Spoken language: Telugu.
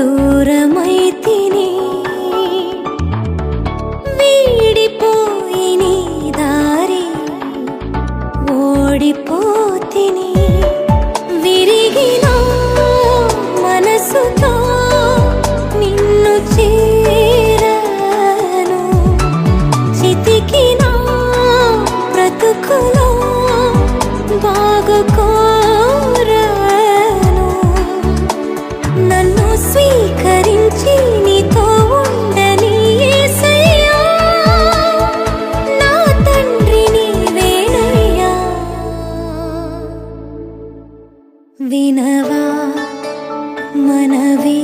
దూరమైతిని. వీడిపోయి నీ దారి ఓడిపోతిని. విరిగిన మనసుతో నిన్ను చేరను. చితికిన బ్రతుకులో బాగుకో వినవా మనవీ